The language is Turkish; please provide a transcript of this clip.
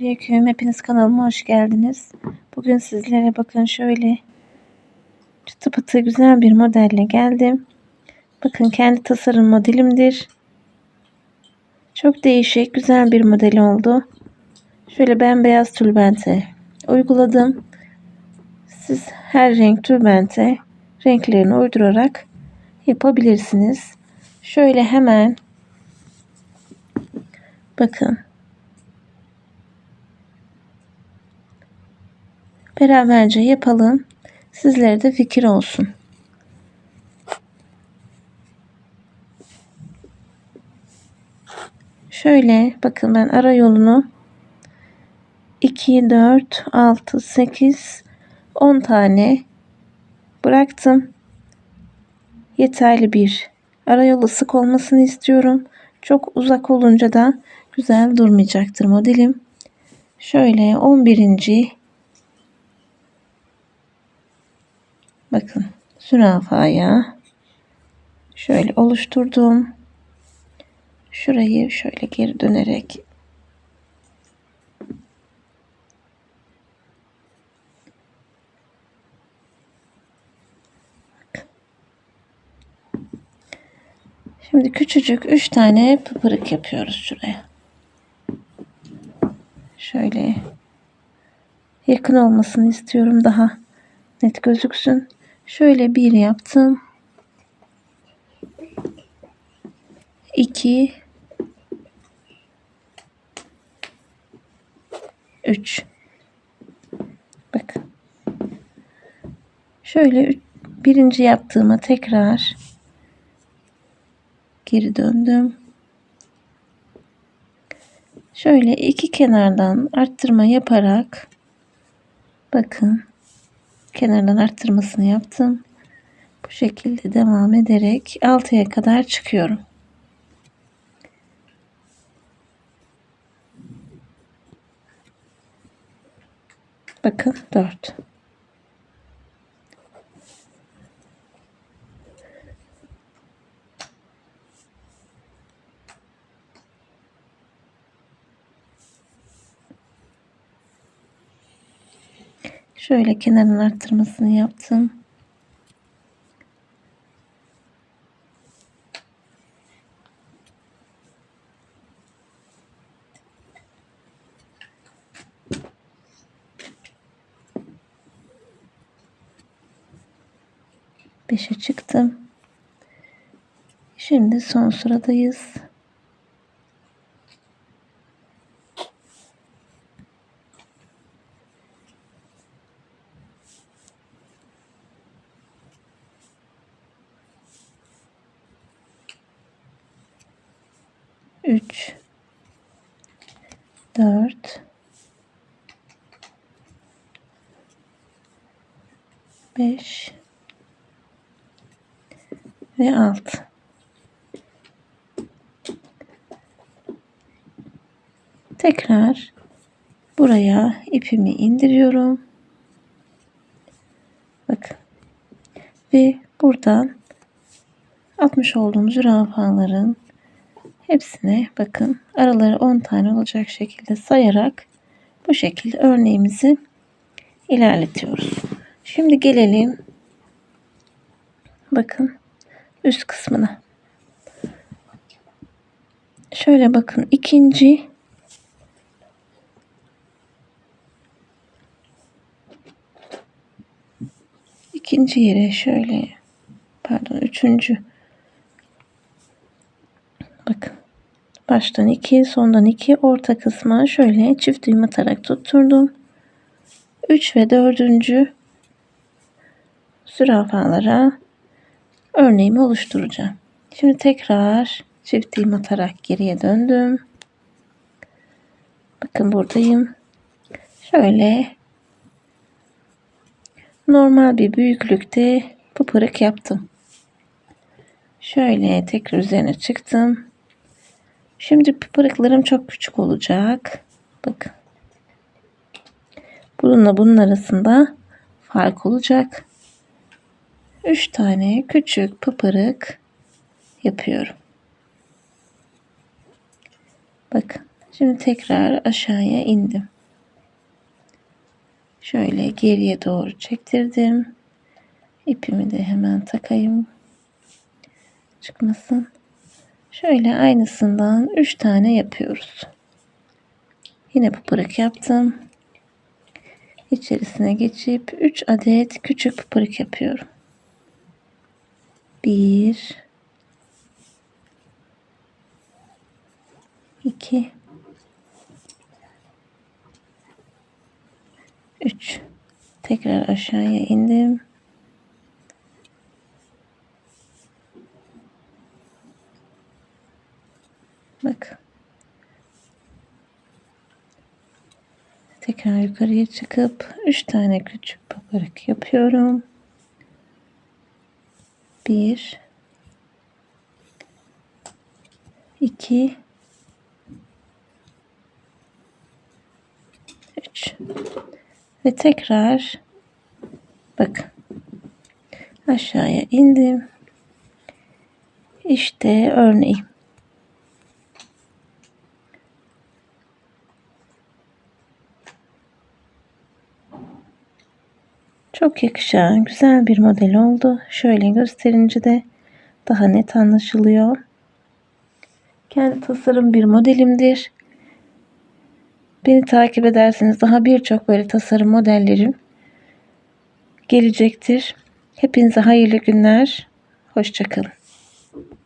Selamünaleyküm. Hepiniz kanalıma hoş geldiniz. Bugün sizlere bakın şöyle çıtı pıtı güzel bir modelle geldim. Bakın kendi tasarım modelimdir. Çok değişik güzel bir model oldu. Şöyle bembeyaz tülbente uyguladım. Siz her renk tülbente renklerini uydurarak yapabilirsiniz. Şöyle hemen bakın Beraberce yapalım. Sizlere de fikir olsun. Şöyle bakın ben ara yolunu 2, 4, 6, 8, 10 tane bıraktım. Yeterli bir ara yolu sık olmasını istiyorum. Çok uzak olunca da güzel durmayacaktır modelim. Şöyle 11. Bakın zürafaya şöyle oluşturdum. Şurayı şöyle geri dönerek Şimdi küçücük 3 tane pıpırık yapıyoruz şuraya. Şöyle yakın olmasını istiyorum daha net gözüksün. Şöyle bir yaptım. 2 3 Bakın. Şöyle birinci yaptığıma tekrar geri döndüm. Şöyle iki kenardan arttırma yaparak bakın kenardan arttırmasını yaptım. Bu şekilde devam ederek 6'ya kadar çıkıyorum. Bakın 4. Şöyle kenarın arttırmasını yaptım. Beşe çıktım. Şimdi son sıradayız. Üç, dört, beş, ve alt. Tekrar buraya ipimi indiriyorum. Bakın. Ve buradan atmış olduğum zürafaların hepsine bakın araları 10 tane olacak şekilde sayarak bu şekilde örneğimizi ilerletiyoruz. Şimdi gelelim bakın üst kısmına. Şöyle bakın ikinci ikinci yere şöyle pardon üçüncü bakın baştan iki sondan iki orta kısma şöyle çift düğüm atarak tutturdum. 3 ve dördüncü zürafalara örneğimi oluşturacağım. Şimdi tekrar çift düğüm atarak geriye döndüm. Bakın buradayım. Şöyle normal bir büyüklükte pıpırık yaptım. Şöyle tekrar üzerine çıktım. Şimdi pıpırıklarım çok küçük olacak. Bakın. Bununla bunun arasında fark olacak. 3 tane küçük pıpırık yapıyorum. Bakın Şimdi tekrar aşağıya indim. Şöyle geriye doğru çektirdim. İpimi de hemen takayım. Çıkmasın. Şöyle aynısından 3 tane yapıyoruz. Yine pıpırık yaptım. İçerisine geçip 3 adet küçük pıpırık yapıyorum. 1 2 3 tekrar aşağıya indim. Bak. Tekrar yukarıya çıkıp 3 tane küçük paparak yapıyorum. 1 2 3 ve tekrar bak aşağıya indim. İşte örneğim. Çok yakışan güzel bir model oldu. Şöyle gösterince de daha net anlaşılıyor. Kendi tasarım bir modelimdir. Beni takip ederseniz daha birçok böyle tasarım modellerim gelecektir. Hepinize hayırlı günler. Hoşçakalın.